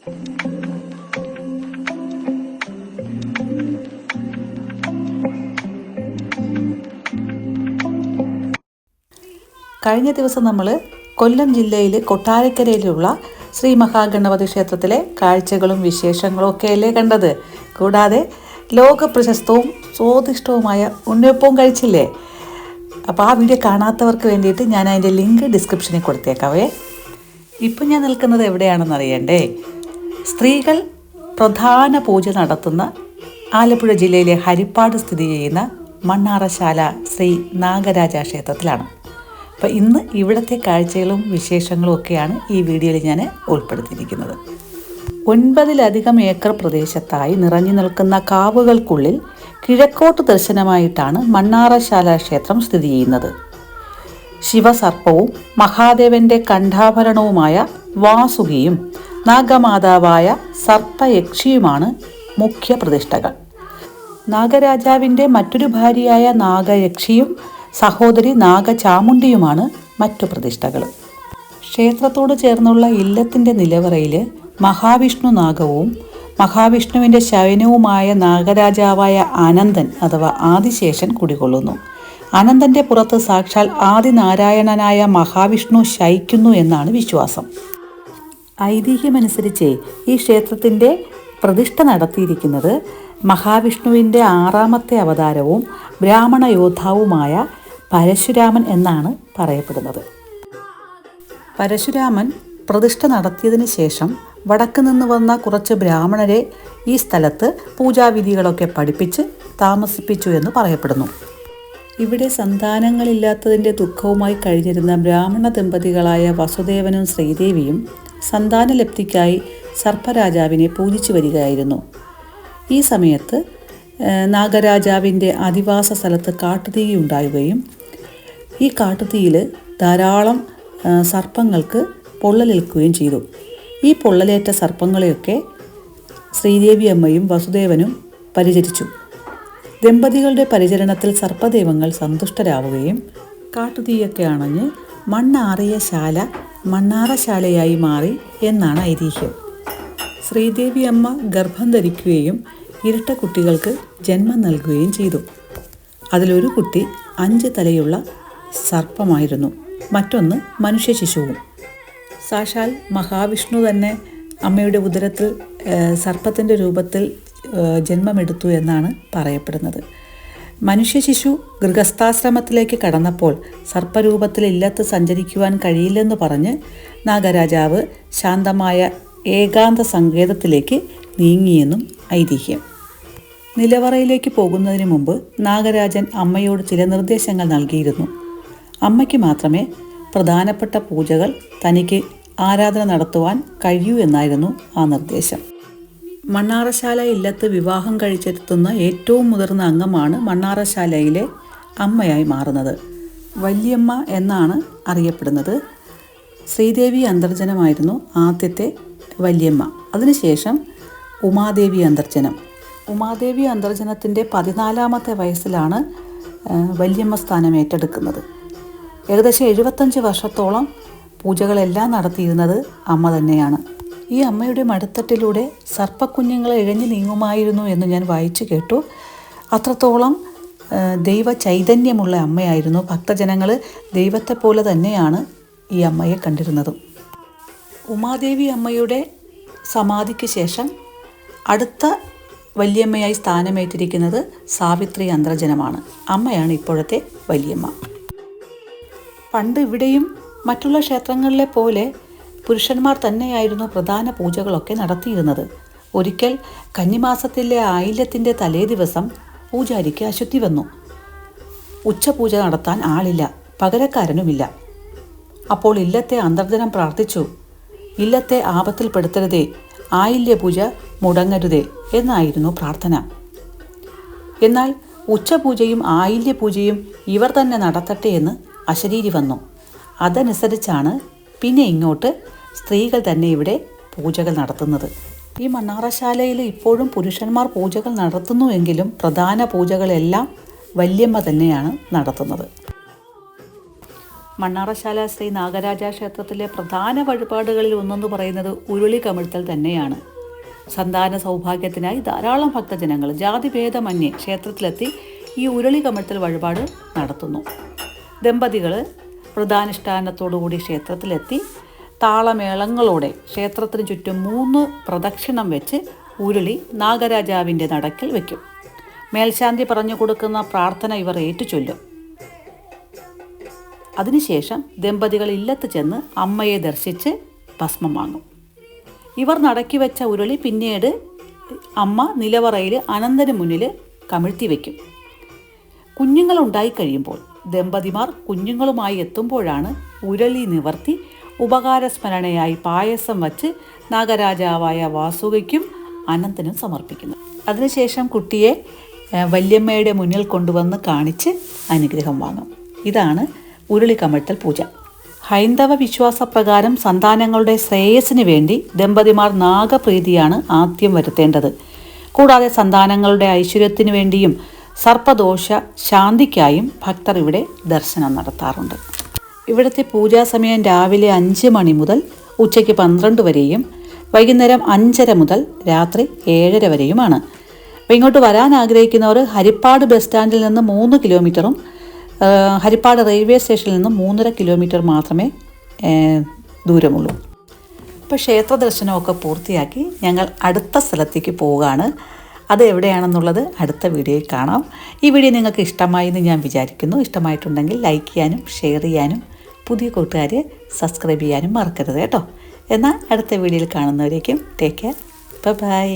കഴിഞ്ഞ ദിവസം നമ്മൾ കൊല്ലം ജില്ലയിൽ കൊട്ടാരക്കരയിലുള്ള ശ്രീ മഹാഗണപതി ക്ഷേത്രത്തിലെ കാഴ്ചകളും വിശേഷങ്ങളും ഒക്കെയല്ലേ കണ്ടത്. കൂടാതെ ലോക പ്രശസ്തവും സ്വാദിഷ്ടവുമായ ഉണ്ണിയപ്പവും കഴിച്ചില്ലേ? അപ്പോൾ ആ വീഡിയോ കാണാത്തവർക്ക് വേണ്ടിയിട്ട് ഞാൻ അതിന്റെ ലിങ്ക് ഡിസ്ക്രിപ്ഷനിൽ കൊടുത്തേക്കാവേ. ഇപ്പം ഞാൻ നിൽക്കുന്നത് എവിടെയാണെന്ന് അറിയണ്ടേ? സ്ത്രീകൾ പ്രധാന പൂജ നടത്തുന്ന ആലപ്പുഴ ജില്ലയിലെ ഹരിപ്പാട് സ്ഥിതി ചെയ്യുന്ന മണ്ണാറശാല ശ്രീ നാഗരാജ ക്ഷേത്രത്തിലാണ് അപ്പോൾ ഇന്ന് ഇവിടുത്തെ കാഴ്ചകളും വിശേഷങ്ങളും ഒക്കെയാണ് ഈ വീഡിയോയിൽ ഞാൻ ഉൾപ്പെടുത്തിയിരിക്കുന്നത്. ഒൻപതിലധികം ഏക്കർ പ്രദേശത്തായി നിറഞ്ഞു നിൽക്കുന്ന കാവുകൾക്കുള്ളിൽ കിഴക്കോട്ട് ദർശനമായിട്ടാണ് മണ്ണാറശാല ക്ഷേത്രം സ്ഥിതി ചെയ്യുന്നത്. ശിവസർപ്പവും മഹാദേവന്റെ കണ്ഠാഭരണവുമായ വാസുകിയും നാഗമാതാവായ സർപ്പയക്ഷിയുമാണ് മുഖ്യ പ്രതിഷ്ഠകൾ. നാഗരാജാവിന്റെ മറ്റൊരു ഭാര്യയായ നാഗയക്ഷിയും സഹോദരി നാഗചാമുണ്ടിയുമാണ് മറ്റു പ്രതിഷ്ഠകൾ. ക്ഷേത്രത്തോട് ചേർന്നുള്ള ഇല്ലത്തിന്റെ നിലവറയിൽ മഹാവിഷ്ണു നാഗവും മഹാവിഷ്ണുവിന്റെ ശയനവുമായ നാഗരാജാവായ അനന്തൻ അഥവാ ആദിശേഷൻ കുടികൊള്ളുന്നു. അനന്തന്റെ പുറത്ത് സാക്ഷാൽ ആദിനാരായണനായ മഹാവിഷ്ണു ശയിക്കുന്നു എന്നാണ് വിശ്വാസം. ഐതിഹ്യമനുസരിച്ച് ഈ ക്ഷേത്രത്തിന്റെ പ്രതിഷ്ഠ നടത്തിയിരിക്കുന്നത് മഹാവിഷ്ണുവിന്റെ ആറാമത്തെ അവതാരവും ബ്രാഹ്മണ യോദ്ധാവുമായ പരശുരാമൻ എന്നാണ് പറയപ്പെടുന്നത്. പരശുരാമൻ പ്രതിഷ്ഠ നടത്തിയതിന് ശേഷം വടക്ക് നിന്ന് വന്ന കുറച്ച് ബ്രാഹ്മണരെ ഈ സ്ഥലത്ത് പൂജാവിധികളൊക്കെ പഠിപ്പിച്ച് താമസിപ്പിച്ചു എന്ന് പറയപ്പെടുന്നു. ഇവിടെ സന്താനങ്ങളില്ലാത്തതിന്റെ ദുഃഖവുമായി കഴിഞ്ഞിരുന്ന ബ്രാഹ്മണ ദമ്പതികളായ വസുദേവനും ശ്രീദേവിയും സന്താനലബ്ധിക്കായി സർപ്പരാജാവിനെ പൂജിച്ചു വരികയായിരുന്നു. ഈ സമയത്ത് നാഗരാജാവിന്റെ അധിവാസ സ്ഥലത്ത് കാട്ടുതീ ഉണ്ടാവുകയും ഈ കാട്ടുതീയിൽ ധാരാളം സർപ്പങ്ങൾക്ക് പൊള്ളലേൽക്കുകയും ചെയ്തു. ഈ പൊള്ളലേറ്റ സർപ്പങ്ങളെയൊക്കെ ശ്രീദേവി അമ്മയും വസുദേവനും പരിചരിച്ചു. ദമ്പതികളുടെ പരിചരണത്തിൽ സർപ്പദൈവങ്ങൾ സന്തുഷ്ടരാവുകയും കാട്ടുതീയൊക്കെ അണഞ്ഞ് മണ്ണാറിയ ശാല മണ്ണാറശാലയായി മാറി എന്നാണ് ഐതിഹ്യം. ശ്രീദേവി അമ്മ ഗർഭം ധരിക്കുകയും ഇരട്ട കുട്ടികൾക്ക് ജന്മം നൽകുകയും ചെയ്തു. അതിലൊരു കുട്ടി അഞ്ച് തലയുള്ള സർപ്പമായിരുന്നു. മറ്റൊന്ന് മനുഷ്യ ശിശുവും സാക്ഷാൽ മഹാവിഷ്ണു തന്നെ അമ്മയുടെ ഉദരത്തിൽ സർപ്പത്തിന്റെ രൂപത്തിൽ ജന്മമെടുത്തു എന്നാണ് പറയപ്പെടുന്നത്. മനുഷ്യ ശിശു ഗൃഹസ്ഥാശ്രമത്തിലേക്ക് കടന്നപ്പോൾ സർപ്പരൂപത്തിൽ ഇല്ലത്ത് സഞ്ചരിക്കുവാൻ കഴിയില്ലെന്ന് പറഞ്ഞ് നാഗരാജാവ് ശാന്തമായ ഏകാന്ത സങ്കേതത്തിലേക്ക് നീങ്ങിയെന്നും ഐതിഹ്യം. നിലവറയിലേക്ക് പോകുന്നതിന് മുമ്പ് നാഗരാജൻ അമ്മയോട് ചില നിർദ്ദേശങ്ങൾ നൽകിയിരുന്നു. അമ്മയ്ക്ക് മാത്രമേ പ്രധാനപ്പെട്ട പൂജകൾ തനിക്ക് ആരാധന നടത്തുവാൻ കഴിയൂ എന്നായിരുന്നു ആ നിർദ്ദേശം. മണ്ണാറശാല ഇല്ലത്ത് വിവാഹം കഴിച്ചെത്തുന്ന ഏറ്റവും മുതിർന്ന അംഗമാണ് മണ്ണാറശാലയിലെ അമ്മയായി മാറുന്നത്. വല്യമ്മ എന്നാണ് അറിയപ്പെടുന്നത്. ശ്രീദേവി അന്തർജനമായിരുന്നു ആദ്യത്തെ വല്യമ്മ. അതിനുശേഷം ഉമാദേവി അന്തർജനം. ഉമാദേവി അന്തർജനത്തിന്റെ പതിനാലാമത്തെ വയസ്സിലാണ് വല്യമ്മ സ്ഥാനം ഏറ്റെടുക്കുന്നത്. ഏകദേശം എഴുപത്തഞ്ച് വർഷത്തോളം പൂജകളെല്ലാം നടത്തിയിരുന്നത് അമ്മ തന്നെയാണ്. ഈ അമ്മയുടെ മടുത്തട്ടിലൂടെ സർപ്പക്കുഞ്ഞുങ്ങളെ ഇഴഞ്ഞു നീങ്ങുമായിരുന്നു എന്ന് ഞാൻ വായിച്ചു കേട്ടു. അത്രത്തോളം ദൈവ ചൈതന്യമുള്ള അമ്മയായിരുന്നു. ഭക്തജനങ്ങൾ ദൈവത്തെ പോലെ തന്നെയാണ് ഈ അമ്മയെ കണ്ടിരുന്നത്. ഉമാദേവി അമ്മയുടെ സമാധിക്ക് ശേഷം അടുത്ത വല്യമ്മയായി സ്ഥാനമേറ്റിരിക്കുന്നത് സാവിത്രി അന്തർജനമാണ് അമ്മയാണ് ഇപ്പോഴത്തെ വല്യമ്മ. പണ്ട് ഇവിടെയും മറ്റുള്ള ക്ഷേത്രങ്ങളിലെ പോലെ പുരുഷന്മാർ തന്നെയായിരുന്നു പ്രധാന പൂജകളൊക്കെ നടത്തിയിരുന്നത്. ഒരിക്കൽ കന്നിമാസത്തിലെ ആയില്യത്തിന്റെ തലേ ദിവസം പൂജാരിക്ക് അശുദ്ധി വന്നു. ഉച്ചപൂജ നടത്താൻ ആളില്ല പകരക്കാരനുമില്ല. അപ്പോൾ ഇല്ലത്തെ അന്തർജനം പ്രാർത്ഥിച്ചു ഇല്ലത്തെ ആപത്തിൽപ്പെടുത്തരുതേ ആയില്യ പൂജ മുടങ്ങരുതേ എന്നായിരുന്നു പ്രാർത്ഥന. എന്നാൽ ഉച്ചപൂജയും ആയില്യ പൂജയും ഇവർ തന്നെ നടത്തട്ടെ എന്ന് അശരീരി വന്നു. അതനുസരിച്ചാണ് പിന്നെ ഇങ്ങോട്ട് സ്ത്രീകൾ തന്നെ ഇവിടെ പൂജകൾ നടത്തുന്നത്. ഈ മണ്ണാറശാലയിൽ ഇപ്പോഴും പുരുഷന്മാർ പൂജകൾ നടത്തുന്നുവെങ്കിലും പ്രധാന പൂജകളെല്ലാം വല്യമ്മ തന്നെയാണ് നടത്തുന്നത്. മണ്ണാറശാല ശ്രീ നാഗരാജ ക്ഷേത്രത്തിലെ പ്രധാന വഴിപാടുകളിൽ ഒന്നെന്ന് പറയുന്നത് ഉരുളി കമിഴ്ത്തൽ തന്നെയാണ്. സന്താന സൗഭാഗ്യത്തിനായി ധാരാളം ഭക്തജനങ്ങൾ ജാതിഭേദമന്യേ ക്ഷേത്രത്തിലെത്തി ഈ ഉരുളി കമിഴ്ത്തൽ വഴിപാട് നടത്തുന്നു. ദമ്പതികൾ വ്രതാനുഷ്ഠാനത്തോടുകൂടി ക്ഷേത്രത്തിലെത്തി താളമേളങ്ങളോടെ ക്ഷേത്രത്തിന് ചുറ്റും മൂന്ന് പ്രദക്ഷിണം വെച്ച് ഉരുളി നാഗരാജാവിന്റെ നടക്കിൽ വയ്ക്കും മേൽശാന്തി പറഞ്ഞു കൊടുക്കുന്ന പ്രാർത്ഥന ഇവർ ഏറ്റുചൊല്ലും. അതിനുശേഷം ദമ്പതികൾ ഇല്ലത്ത് ചെന്ന് അമ്മയെ ദർശിച്ച് ഭസ്മം വാങ്ങും. ഇവർ നടക്കി വെച്ച ഉരുളി പിന്നീട് അമ്മ നിലവറയിൽ അനന്തന് മുന്നിൽ കമിഴ്ത്തി വയ്ക്കും കുഞ്ഞുങ്ങൾ ഉണ്ടായി കഴിയുമ്പോൾ ദമ്പതിമാർ കുഞ്ഞുങ്ങളുമായി എത്തുമ്പോഴാണ് ഉരളി നിവർത്തി ഉപകാരസ്മരണയായി പായസം വച്ച് നാഗരാജാവായ വാസുകയ്ക്കും അനന്തനും സമർപ്പിക്കുന്നു അതിനുശേഷം കുട്ടിയെ വല്യമ്മയുടെ മുന്നിൽ കൊണ്ടുവന്ന് കാണിച്ച് അനുഗ്രഹം വാങ്ങും. ഇതാണ് ഉരുളി കമഴ്ത്തൽ പൂജ. ഹൈന്ദവ വിശ്വാസപ്രകാരം സന്താനങ്ങളുടെ ശ്രേയസ്സിന് വേണ്ടി ദമ്പതിമാർ നാഗപ്രീതിയാണ് ആദ്യം വരുത്തേണ്ടത്. കൂടാതെ സന്താനങ്ങളുടെ ഐശ്വര്യത്തിനു വേണ്ടിയും സർപ്പദോഷ ശാന്തിക്കായും ഭക്തർ ഇവിടെ ദർശനം നടത്താറുണ്ട്. ഇവിടുത്തെ പൂജാസമയം രാവിലെ അഞ്ച് മണി മുതൽ ഉച്ചയ്ക്ക് പന്ത്രണ്ട് വരെയും വൈകുന്നേരം അഞ്ചര മുതൽ രാത്രി ഏഴര വരെയുമാണ്. അപ്പോൾ ഇങ്ങോട്ട് വരാൻ ആഗ്രഹിക്കുന്നവർ ഹരിപ്പാട് ബസ് സ്റ്റാൻഡിൽ നിന്ന് മൂന്ന് കിലോമീറ്ററും ഹരിപ്പാട് റെയിൽവേ സ്റ്റേഷനിൽ നിന്ന് മൂന്നര കിലോമീറ്റർ മാത്രമേ ദൂരമുള്ളൂ. ഇപ്പോൾ ക്ഷേത്ര ദർശനമൊക്കെ പൂർത്തിയാക്കി ഞങ്ങൾ അടുത്ത സ്ഥലത്തേക്ക് പോവുകയാണ്. അത് എവിടെയാണെന്നുള്ളത് അടുത്ത വീഡിയോയിൽ കാണാം. ഈ വീഡിയോ നിങ്ങൾക്ക് ഇഷ്ടമായി എന്ന് ഞാൻ വിചാരിക്കുന്നു. ഇഷ്ടമായിട്ടുണ്ടെങ്കിൽ ലൈക്ക് ചെയ്യാനും ഷെയർ ചെയ്യാനും പുതിയ കൂട്ടുകാരെ സബ്സ്ക്രൈബ് ചെയ്യാനും മറക്കരുത് കേട്ടോ. എന്നാൽ അടുത്ത വീഡിയോയിൽ കാണുന്നവരേക്കും ടേക്ക് കെയർ ബൈ